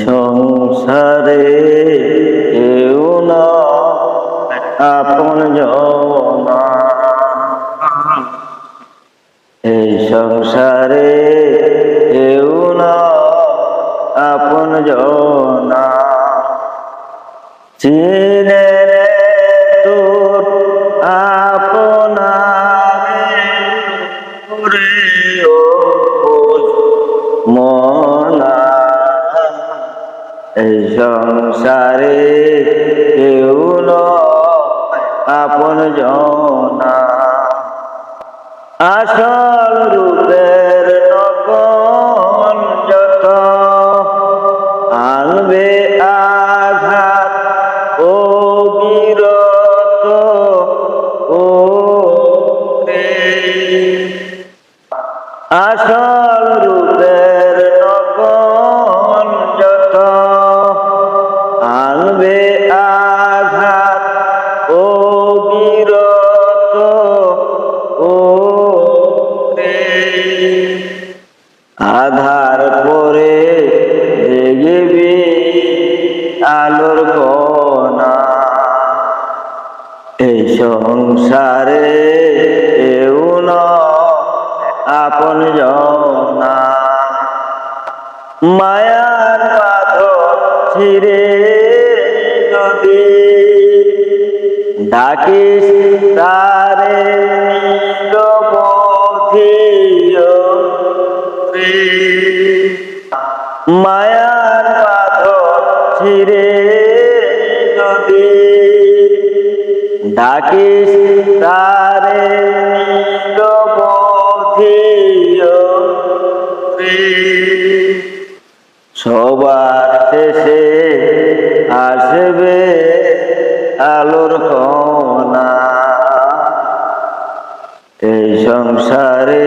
সংসারে কেউ না আপন এই সংসারে কেউ না আপন জনা চিনে তোর মনা এই সংসারে কেউ আপন জনা আসল রূপের নকল যত, আনবে আঘাত ও বিরত ও। আসল আধার পরে দেখবি আলোর কণা। এই সংসারে কেউ আপন জনা। মায়ার পাথর ছিঁড়ে যদি ডাকিস তারে মায়ার পাথর ছিঁড়ে যদি ডাকিস তারে। সবার শেষে আসবে আলোর কণা এই সংসারে